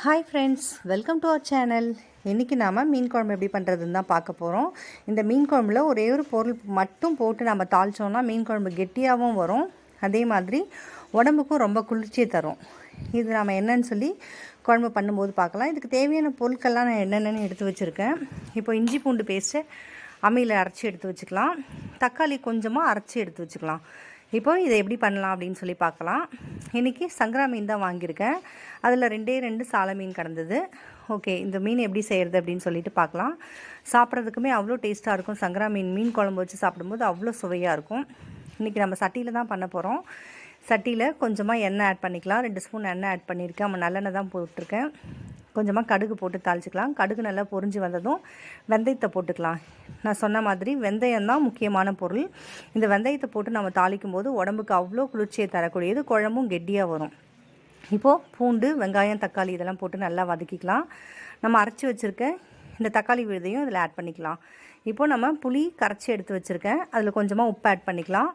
Hi friends welcome to our channel இன்றைக்கி நாம் மீன் குழம்பு எப்படி பண்ணுறதுன்னு தான் பார்க்க போகிறோம் இந்த மீன் குழம்புல ஒரே ஒரு பொருள் மட்டும் போட்டு நம்ம தாளித்தோம்னா மீன் குழம்பு கெட்டியாகவும் வரும். அதே மாதிரி உடம்புக்கும் ரொம்ப குளிர்ச்சியை தரும். இது நாம் என்னன்னு சொல்லி குழம்பு பண்ணும்போது பார்க்கலாம். இதுக்கு தேவையான பொருட்கள்லாம் நான் என்னென்னு எடுத்து வச்சுருக்கேன். இப்போ இஞ்சி பூண்டு பேஸ்ட்டு அம்மியில் அரைச்சி எடுத்து வச்சுக்கலாம். தக்காளி கொஞ்சமாக அரைச்சி எடுத்து வச்சுக்கலாம். இப்போ இதை எப்படி பண்ணலாம் அப்படின்னு சொல்லி பார்க்கலாம். இன்றைக்கி சங்கரா மீன் தான் வாங்கியிருக்கேன். அதில் ரெண்டே ரெண்டு சால மீன் கிடந்தது ஓகே இந்த மீன் எப்படி செய்கிறது அப்படின்னு சொல்லிட்டு பார்க்கலாம். சாப்பிட்றதுக்குமே அவ்வளோ டேஸ்ட்டாக இருக்கும். சங்கரா மீன் மீன் குழம்பு வச்சு சாப்பிடும்போது அவ்வளோ சுவையாக இருக்கும். இன்றைக்கி நம்ம சட்டியில் தான் பண்ண போகிறோம் சட்டியில் கொஞ்சமாக எண்ணெய் ஆட் பண்ணிக்கலாம். ரெண்டு ஸ்பூன் எண்ணெய் ஆட் பண்ணியிருக்கேன். நம்ம நல்லெண்ணெய் தான் போட்டிருக்கேன். கொஞ்சமாக கடுகு போட்டு தாளிச்சிக்கலாம். கடுகு நல்லா பொறிஞ்சு வந்ததும் வெந்தயத்தை போட்டுக்கலாம். நான் சொன்ன மாதிரி வெந்தயம் தான் முக்கியமான பொருள். இந்த வெந்தயத்தை போட்டு நம்ம தாளிக்கும் போது உடம்புக்கு அவ்வளோ குளிர்ச்சியை தரக்கூடியது. குழம்பும் கெட்டியாக வரும். இப்போது பூண்டு வெங்காயம் தக்காளி இதெல்லாம் போட்டு நல்லா வதக்கிக்கலாம். நம்ம அரைச்சி வச்சுருக்க இந்த தக்காளி விழுதையும் இதில் ஆட் பண்ணிக்கலாம். இப்போது நம்ம புளி கரைச்சி எடுத்து வச்சுருக்கேன். அதில் கொஞ்சமாக உப்பு ஆட் பண்ணிக்கலாம்.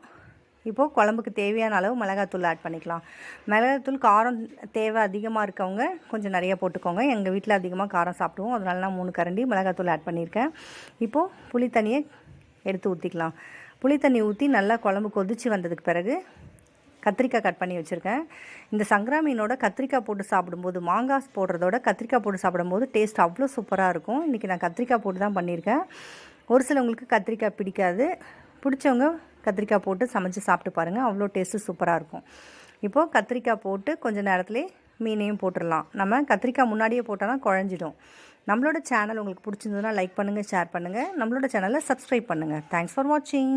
இப்போது குழம்புக்கு தேவையான அளவு மிளகாத்தூள் ஆட் பண்ணிக்கலாம். மிளகாத்தூள் காரம் தேவை அதிகமாக இருக்கவங்க கொஞ்சம் நிறையா போட்டுக்கோங்க. எங்கள் வீட்டில் அதிகமாக காரம் சாப்பிடுவோம். அதனால நான் மூணு கரண்டி மிளகாத்தூள் ஆட் பண்ணியிருக்கேன். இப்போது புளி தண்ணியை எடுத்து ஊற்றிக்கலாம் புளி தண்ணி ஊற்றி நல்லா குழம்பு கொதித்து வந்ததுக்கு பிறகு கத்திரிக்காய் கட் பண்ணி வச்சுருக்கேன். இந்த சங்கரா மீனோட கத்திரிக்காய் போட்டு சாப்பிடும்போது மாங்காய் போடுறதோட கத்திரிக்காய் போட்டு சாப்பிடும்போது டேஸ்ட் அவ்வளோ சூப்பராக இருக்கும். இன்றைக்கி நான் கத்திரிக்காய் போட்டு தான் பண்ணியிருக்கேன். ஒரு சிலவங்களுக்கு கத்திரிக்காய் பிடிக்காது. பிடிச்சவங்க கத்திரிக்காய் போட்டு சமைச்சு சாப்பிட்டு பாருங்கள் அவ்வளோ டேஸ்ட்டு சூப்பராக இருக்கும். இப்போது கத்திரிக்காய் போட்டு கொஞ்சம் நேரத்துலேயே மீனையும் போட்டுடலாம். நம்ம கத்திரிக்காய் முன்னாடியே போட்டால் குழஞ்சிடும். நம்மளோட சேனல் உங்களுக்கு பிடிச்சிருந்ததுன்னா லைக் பண்ணுங்கள் ஷேர் பண்ணுங்கள் நம்மளோட சேனலை சப்ஸ்கிரைப் பண்ணுங்கள் தேங்க்ஸ் ஃபார் வாட்சிங்